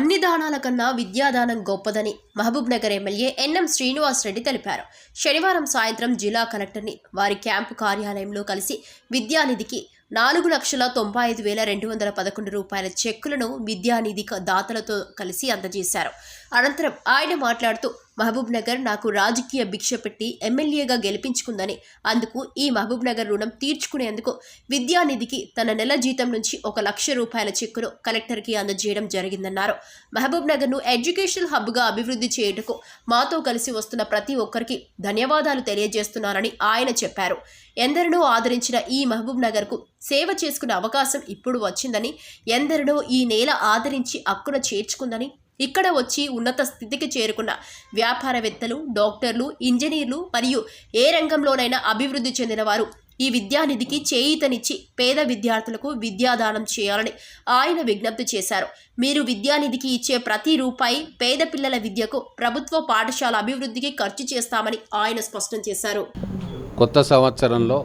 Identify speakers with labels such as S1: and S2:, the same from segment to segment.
S1: అన్ని దానాల కన్నా విద్యాదానం గొప్పదని Mahabub Nagar MLA N M Srinivas Reddy తెలిపారు. శనివారం సాయంత్రం జిల్లా కలెక్టర్ని వారి క్యాంపు కార్యాలయంలో కలిసి విద్యానిధికి నాలుగు లక్షల తొంభై ఐదు వేల రెండు వందల పదకొండు రూపాయల చెక్కులను విద్యానిధి దాతలతో కలిసి అందజేశారు. అనంతరం ఆయన మాట్లాడుతూ మహబూబ్ నగర్ నాకు రాజకీయ భిక్ష పెట్టి ఎమ్మెల్యేగా గెలిపించుకుందని. అందుకు ఈ మహబూబ్ నగర్ రుణం తీర్చుకునేందుకు విద్యానిధికి తన నెల జీతం నుంచి ఒక లక్ష రూపాయల చెక్కును కలెక్టర్కి అందజేయడం జరిగిందన్నారు. మహబూబ్ నగర్ను ఎడ్యుకేషనల్ హబ్గా అభివృద్ధి చేయుటకు మాతో కలిసి వస్తున్న ప్రతి ఒక్కరికి ధన్యవాదాలు తెలియజేస్తున్నారని ఆయన చెప్పారు. ఎందరినో ఆదరించిన ఈ మహబూబ్ నగర్కు సేవ చేసుకునే అవకాశం ఇప్పుడు వచ్చిందని ఎందరినో ఈ నేల ఆదరించి అక్కున చేర్చుకుందని ఇక్కడ వచ్చి ఉన్నత స్థితికి చేరుకున్న వ్యాపారవేత్తలు డాక్టర్లు ఇంజనీర్లు మరియు ఏ రంగంలోనైనా అభివృద్ధి చెందినవారు. ఈ విద్యానిధికి చేయితనిచ్చి పేద విద్యార్థులకు విద్యాదానం చేయాలని ఆయన విజ్ఞప్తి చేశారు. మీరు విద్యానిధికి ఇచ్చే ప్రతి రూపాయి పేద పిల్లల విద్యకు ప్రభుత్వ పాఠశాల అభివృద్ధికి ఖర్చు చేస్తామని ఆయన స్పష్టం చేశారు.
S2: కొత్త సంవత్సరంలో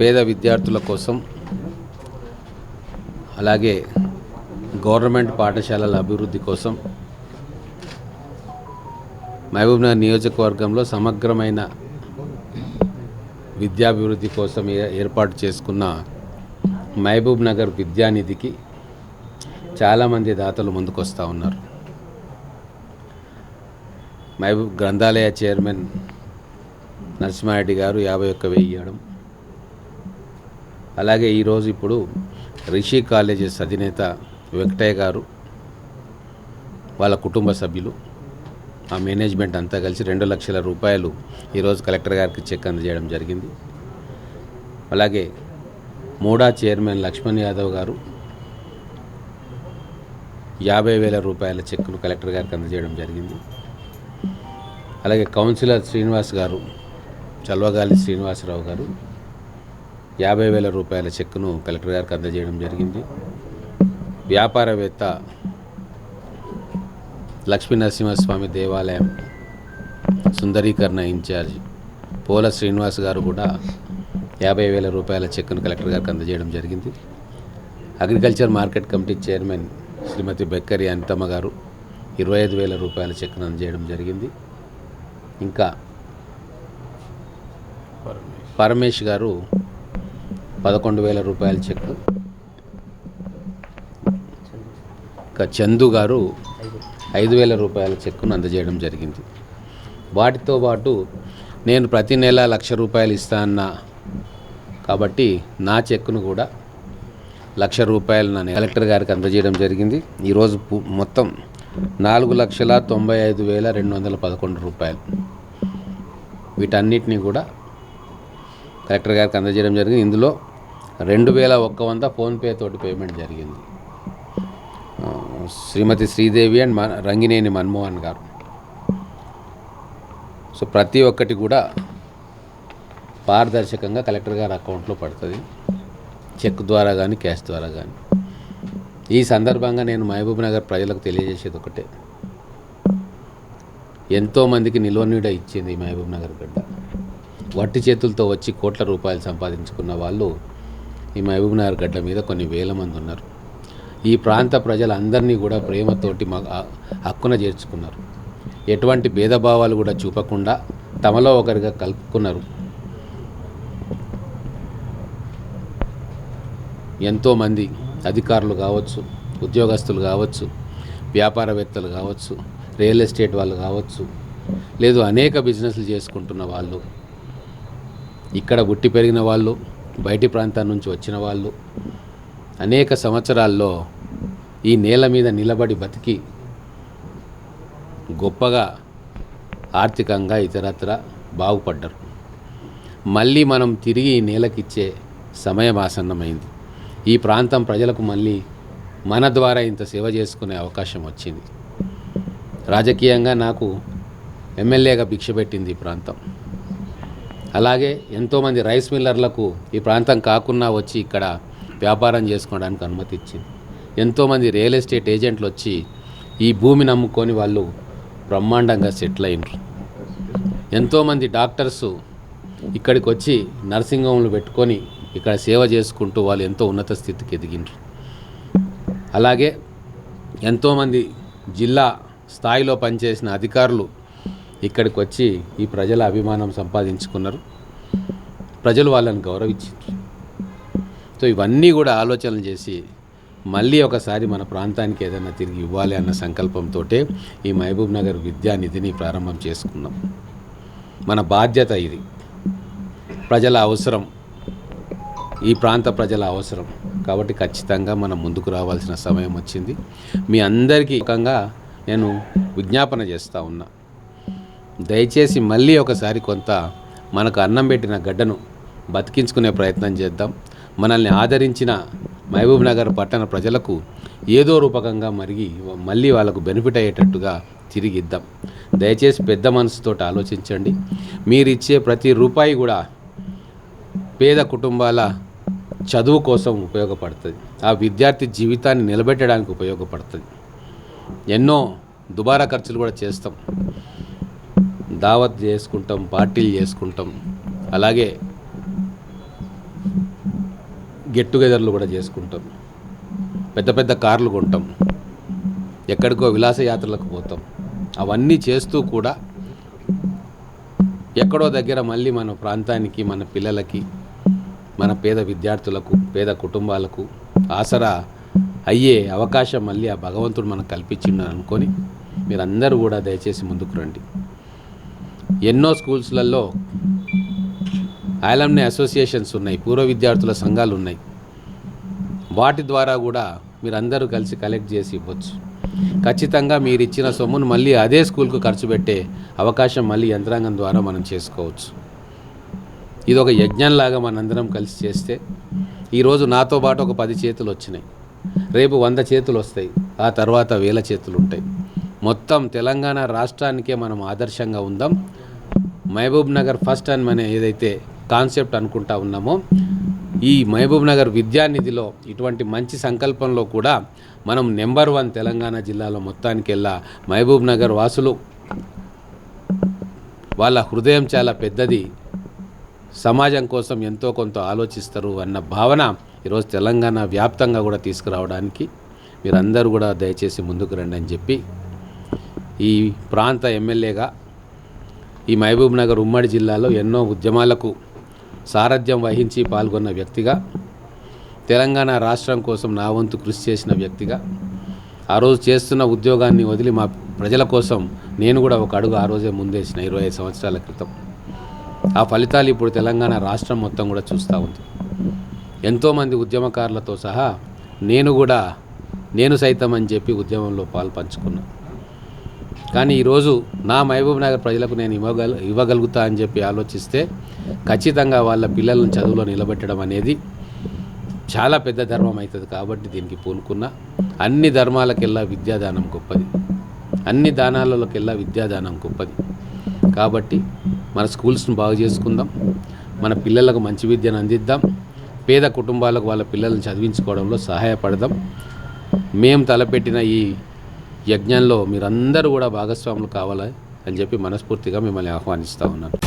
S2: పేద విద్యార్థుల కోసం అలాగే గవర్నమెంట్ పాఠశాలల అభివృద్ధి కోసం మహబూబ్నగర్ నియోజకవర్గంలో సమగ్రమైన విద్యాభివృద్ధి కోసం ఏ- ఏర్పాటు చేసుకున్న మహబూబ్ నగర్ విద్యానిధికి చాలామంది దాతలు ముందుకొస్తూ ఉన్నారు. మహబూబ్ గ్రంథాలయ చైర్మన్ నరసింహారెడ్డి గారు యాభై ఒక్క వెయ్యి ఇవ్వడం. అలాగే ఈరోజు ఇప్పుడు రిషి కాలేజెస్ అధినేత వెంకటయ్య గారు వాళ్ళ కుటుంబ సభ్యులు ఆ మేనేజ్మెంట్ అంతా కలిసి రెండు లక్షల రూపాయలు ఈరోజు కలెక్టర్ గారికి చెక్ అందజేయడం జరిగింది. అలాగే మూడా చైర్మన్ లక్ష్మణ్ యాదవ్ గారు యాభై వేల రూపాయల చెక్కును కలెక్టర్ గారికి అందజేయడం జరిగింది. అలాగే కౌన్సిలర్ శ్రీనివాస్ గారు చల్వగాలి శ్రీనివాసరావు గారు యాభై వేల రూపాయల చెక్కును కలెక్టర్ గారికి అందజేయడం జరిగింది. వ్యాపారవేత్త లక్ష్మీ నరసింహస్వామి దేవాలయం సుందరీకరణ ఇన్ఛార్జ్ పోల శ్రీనివాస్ గారు కూడా యాభై వేల రూపాయల చెక్కును కలెక్టర్ గారికి అందజేయడం జరిగింది. Agriculture market committee chairman Shrimati Bekkari Anithamma గారు ఇరవై ఐదు వేల రూపాయల చెక్కును అందజేయడం జరిగింది. ఇంకా పరమేష్ గారు పదకొండు వేల రూపాయల చెక్కు ఇంకా చందు గారు ఐదు వేల రూపాయల చెక్కును అందజేయడం జరిగింది. వాటితో పాటు నేను ప్రతి నెల లక్ష రూపాయలు ఇస్తా అన్నా. కాబట్టి నా చెక్కును కూడా లక్ష రూపాయలు నా కలెక్టర్ గారికి అందజేయడం జరిగింది. ఈరోజు మొత్తం నాలుగు లక్షల తొంభై ఐదు వేల రెండు వందల పదకొండు రూపాయలు. వీటన్నిటిని కూడా కలెక్టర్ గారికి అందజేయడం జరిగింది. ఇందులో రెండు వేల ఒక్క వంద ఫోన్పే తోటి పేమెంట్ జరిగింది. శ్రీమతి శ్రీదేవి అండ్ మన రంగినేని మన్మోహన్ గారు. సో ప్రతి ఒక్కటి కూడా పారదర్శకంగా కలెక్టర్ గారి అకౌంట్లో పడుతుంది. చెక్ ద్వారా కానీ క్యాష్ ద్వారా కానీ ఈ సందర్భంగా నేను మహబూబ్ నగర్ ప్రజలకు తెలియజేసేది ఒకటే. ఎంతోమందికి నిల్వనీడ ఇచ్చింది ఈ మహబూబ్ నగర్ గడ్డ. వట్టి చేతులతో వచ్చి కోట్ల రూపాయలు సంపాదించుకున్న వాళ్ళు ఈ మహబూబ్ నగర్ గడ్డ మీద కొన్ని వేల మంది ఉన్నారు. ఈ ప్రాంత ప్రజలందరినీ కూడా ప్రేమతోటి మా హక్కున చేర్చుకున్నారు. ఎటువంటి భేదభావాలు కూడా చూపకుండా తమలో ఒకరిగా కలుపుకున్నారు. ఎంతోమంది అధికారులు కావచ్చు ఉద్యోగస్తులు కావచ్చు వ్యాపారవేత్తలు కావచ్చు రియల్ ఎస్టేట్ వాళ్ళు కావచ్చు లేదు అనేక బిజినెస్లు చేసుకుంటున్న వాళ్ళు ఇక్కడ గుట్టి పెరిగిన వాళ్ళు బయటి ప్రాంతాల నుంచి వచ్చిన వాళ్ళు అనేక సంవత్సరాల్లో ఈ నేల మీద నిలబడి బతికి గొప్పగా ఆర్థికంగా ఇతరత్ర బాగుపడ్డారు. మళ్ళీ మనం తిరిగి ఈ నేలకిచ్చే సమయం ఆసన్నమైంది. ఈ ప్రాంతం ప్రజలకు మళ్ళీ మన ద్వారా ఇంత సేవ చేసుకునే అవకాశం వచ్చింది. రాజకీయంగా నాకు ఎమ్మెల్యేగా భిక్ష పెట్టింది ఈ ప్రాంతం. అలాగే ఎంతోమంది రైస్ మిల్లర్లకు ఈ ప్రాంతం కాకున్నా వచ్చి ఇక్కడ వ్యాపారం చేసుకోవడానికి అనుమతి ఇచ్చింది ఎంతోమంది రియల్ ఎస్టేట్ ఏజెంట్లు వచ్చి ఈ భూమిని నమ్ముకొని వాళ్ళు బ్రహ్మాండంగా సెటిల్ అయినరు ఎంతోమంది డాక్టర్స్ ఇక్కడికి వచ్చి నర్సింగ్ హోమ్లు పెట్టుకొని ఇక్కడ సేవ చేసుకుంటూ వాళ్ళు ఎంతో ఉన్నత స్థితికి ఎదిగినరు అలాగే ఎంతోమంది జిల్లా స్థాయిలో పనిచేసిన అధికారులు ఇక్కడికి వచ్చి ఈ ప్రజల అభిమానం సంపాదించుకున్నారు. ప్రజలు వాళ్ళని గౌరవించారు సో ఇవన్నీ కూడా ఆలోచనలు చేసి మళ్ళీ ఒకసారి మన ప్రాంతానికి ఏదైనా తిరిగి ఇవ్వాలి అన్న సంకల్పంతో ఈ మహబూబ్ నగర్ విద్యానిధిని ప్రారంభం చేసుకున్నాం. మన బాధ్యత ఇది. ప్రజల అవసరం. ఈ ప్రాంత ప్రజల అవసరం. కాబట్టి ఖచ్చితంగా మనం ముందుకు రావాల్సిన సమయం వచ్చింది. మీ అందరికీ ముఖంగా నేను విజ్ఞాపన చేస్తూ ఉన్నా. దయచేసి మళ్ళీ ఒకసారి కొంత మనకు అన్నం పెట్టిన గడ్డను బతికించుకునే ప్రయత్నం చేద్దాం. మనల్ని ఆదరించిన మహబూబ్ నగర్ పట్టణ ప్రజలకు ఏదో రూపకంగా మరిగి మళ్ళీ వాళ్ళకు బెనిఫిట్ అయ్యేటట్టుగా తిరిగి ఇద్దాం దయచేసి పెద్ద మనసుతో ఆలోచించండి. మీరు ఇచ్చే ప్రతి రూపాయి కూడా పేద కుటుంబాల చదువు కోసం ఉపయోగపడుతుంది. ఆ విద్యార్థి జీవితాన్ని నిలబెట్టడానికి ఉపయోగపడుతుంది. ఎన్నో దుబారా ఖర్చులు కూడా చేస్తాం. దావత్ చేసుకుంటాం పార్టీలు చేసుకుంటాం. అలాగే గెట్ టుగెదర్లు కూడా చేసుకుంటాం. పెద్ద పెద్ద కార్లు కొంటాం. ఎక్కడికో విలాసయాత్రలకు పోతాం. అవన్నీ చేస్తూ కూడా ఎక్కడో దగ్గర మళ్ళీ మన ప్రాంతానికి మన పిల్లలకి మన పేద విద్యార్థులకు పేద కుటుంబాలకు ఆసరా అయ్యే అవకాశం మళ్ళీ ఆ భగవంతుడు మనకు కల్పించిండని అనుకొని మీరందరూ కూడా దయచేసి ముందుకు రండి. ఎన్నో స్కూల్స్లలో ఆలమ్ని అసోసియేషన్స్ ఉన్నాయి పూర్వ విద్యార్థుల సంఘాలు ఉన్నాయి. వాటి ద్వారా కూడా మీరందరూ కలిసి కలెక్ట్ చేసి ఇవ్వచ్చు. ఖచ్చితంగా మీరు ఇచ్చిన సొమ్మును మళ్ళీ అదే స్కూల్కు ఖర్చు పెట్టే అవకాశం మళ్ళీ యంత్రాంగం ద్వారా మనం చేసుకోవచ్చు. ఇది ఒక యజ్ఞంలాగా మనందరం కలిసి చేస్తే ఈరోజు నాతో పాటు ఒక పది చేతులు వచ్చినాయి. రేపు వంద చేతులు వస్తాయి ఆ తర్వాత వేల చేతులు ఉంటాయి. మొత్తం తెలంగాణ రాష్ట్రానికే మనం ఆదర్శంగా ఉందాం. మహబూబ్ నగర్ ఫస్ట్ అని మన ఏదైతే కాన్సెప్ట్ అనుకుంటా ఉన్నామో. ఈ మహబూబ్ నగర్ విద్యానిధిలో ఇటువంటి మంచి సంకల్పంలో కూడా మనం నెంబర్ వన్ తెలంగాణ జిల్లాలో మొత్తానికి మహబూబ్ నగర్ వాసులు వాళ్ళ హృదయం చాలా పెద్దది సమాజం కోసం ఎంతో కొంత ఆలోచిస్తారు అన్న భావన ఈరోజు తెలంగాణ వ్యాప్తంగా కూడా తీసుకురావడానికి మీరందరూ కూడా దయచేసి ముందుకు రండి అని చెప్పి ఈ ప్రాంత ఎమ్మెల్యేగా ఈ మహబూబ్ నగర్ ఉమ్మడి జిల్లాలో ఎన్నో ఉద్యమాలకు సారథ్యం వహించి పాల్గొన్న వ్యక్తిగా తెలంగాణ రాష్ట్రం కోసం నా వంతు కృషి చేసిన వ్యక్తిగా ఆ రోజు చేస్తున్న ఉద్యోగాన్ని వదిలి మా ప్రజల కోసం నేను కూడా ఒక అడుగు ఆ రోజే ముందేసిన ఇరవై ఐదు సంవత్సరాల క్రితం. ఆ ఫలితాలు ఇప్పుడు తెలంగాణ రాష్ట్రం మొత్తం కూడా చూస్తూ ఉంది. ఎంతోమంది ఉద్యమకారులతో సహా నేను కూడా నేను సైతం అని చెప్పి ఉద్యమంలో పాలు పంచుకున్నాను కానీ ఈరోజు నా మహబూబ్ నగర్ ప్రజలకు నేను ఇవ్వగల ఇవ్వగలుగుతా అని చెప్పి ఆలోచిస్తే ఖచ్చితంగా వాళ్ళ పిల్లలను చదువులో నిలబెట్టడం అనేది చాలా పెద్ద ధర్మం అవుతుంది కాబట్టి దీనికి పూనుకున్న అన్ని ధర్మాలకెల్లా విద్యాదానం గొప్పది. అన్ని దానాలలోకెల్లా విద్యాదానం గొప్పది. కాబట్టి మన స్కూల్స్ను బాగు చేసుకుందాం. మన పిల్లలకు మంచి విద్యను అందిద్దాం. పేద కుటుంబాలకు వాళ్ళ పిల్లలను చదివించుకోవడంలో సహాయపడదాం. మేము తలపెట్టిన ఈ యజ్ఞంలో మీరందరూ కూడా భాగస్వాములు కావాలి అని చెప్పి మనస్ఫూర్తిగా మిమ్మల్ని ఆహ్వానిస్తూ ఉన్నాను.